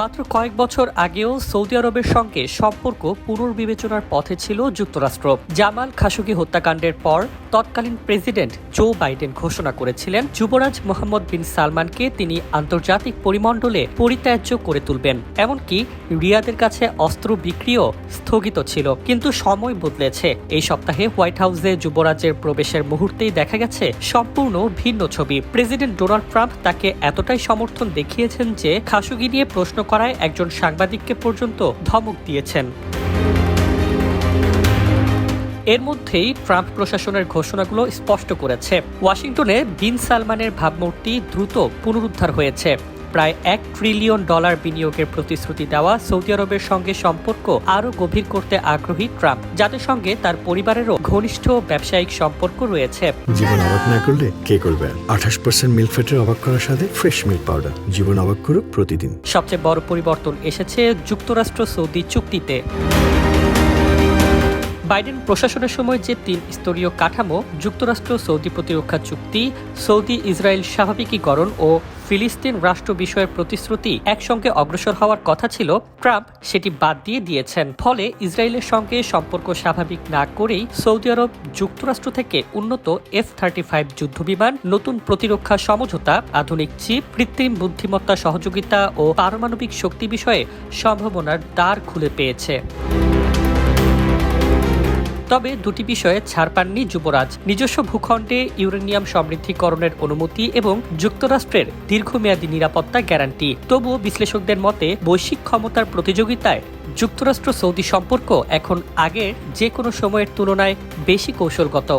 মাত্র কয়েক বছর আগেও সৌদি আরবের সঙ্গে সম্পর্ক পুনর্বিবেচনার পথে ছিল যুক্তরাষ্ট্র। জামাল খাশোগি হত্যাকাণ্ডের পর তৎকালীন প্রেসিডেন্ট জো বাইডেন ঘোষণা করেছিলেন, যুবরাজ মোহাম্মদ বিন সালমানকে তিনি আন্তর্জাতিক পরিমণ্ডলে পরিত্যাজ্য করে তুলবেন। এমনকি রিয়াদের কাছে অস্ত্র বিক্রিও স্থগিত ছিল, কিন্তু সময় বদলেছে। এই সপ্তাহে হোয়াইট হাউসে যুবরাজের প্রবেশের মুহূর্তেই দেখা গেছে সম্পূর্ণ ভিন্ন ছবি। প্রেসিডেন্ট ডোনাল্ড ট্রাম্প তাকে এতটাই সমর্থন দেখিয়েছেন যে খাসুগি নিয়ে প্রশ্ন করায় একজন সাংবাদিককে পর্যন্ত ধমক দিয়েছেন। এর মধ্যেই ট্রাম্প প্রশাসনের ঘোষণাগুলো স্পষ্ট করেছে। ওয়াশিংটনে বিন সালমানের ভাবমূর্তি দ্রুত পুনরুদ্ধার হয়েছে। প্রায় এক ট্রিলিয়ন ডলার বিনিয়োগের প্রতিশ্রুতি দেওয়া সৌদি আরবের সঙ্গে সম্পর্ক আরও গভীর করতে আগ্রহী ট্রাম্প। যাদের সঙ্গে তার পরিবারেরও ঘনিষ্ঠ ব্যবসায়িক সম্পর্ক রয়েছে। জীবন অবাক না করলে কে করবে? আঠাশ পার্সেন্ট মিল্ক ফ্যাটের অবাক করার সাথে ফ্রেশ মিল্ক পাউডার। জীবন অবাক করুক প্রতিদিন। সবচেয়ে বড় পরিবর্তন এসেছে যুক্তরাষ্ট্র সৌদি চুক্তিতে। বাইডেন প্রশাসনের সময় যে তিন স্তরীয় কাঠামো, যুক্তরাষ্ট্র, সৌদি প্রতিরক্ষা চুক্তি, সৌদি ইসরায়েল স্বাভাবিকীকরণ ও ফিলিস্তিন রাষ্ট্র বিষয়ের প্রতিশ্রুতি একসঙ্গে অগ্রসর হওয়ার কথা ছিল, ট্রাম্প সেটি বাদ দিয়ে দিয়েছেন। ফলে ইসরায়েলের সঙ্গে সম্পর্ক স্বাভাবিক না করেই সৌদি আরব যুক্তরাষ্ট্র থেকে উন্নত এফ থার্টি ফাইভ যুদ্ধবিমান, নতুন প্রতিরক্ষা সমঝোতা, আধুনিক চিপ, কৃত্রিম বুদ্ধিমত্তা সহযোগিতা ও পারমাণবিক শক্তি বিষয়ে সম্ভাবনার দ্বার খুলে পেয়েছে। তবে দুটি বিষয়ে ছাড় পাননি যুবরাজ। নিজস্ব ভূখণ্ডে ইউরেনিয়াম সমৃদ্ধিকরণের অনুমতি এবং যুক্তরাষ্ট্রের দীর্ঘমেয়াদী নিরাপত্তা গ্যারান্টি। তবুও বিশ্লেষকদের মতে, বৈশ্বিক ক্ষমতার প্রতিযোগিতায় যুক্তরাষ্ট্র সৌদি সম্পর্ক এখন আগের যে কোনো সময়ের তুলনায় বেশি কৌশলগত।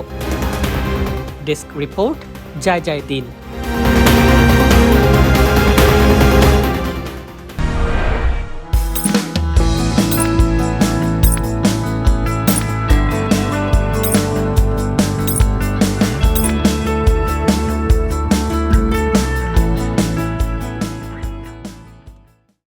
ডেস্ক রিপোর্ট যায় যায় দিন।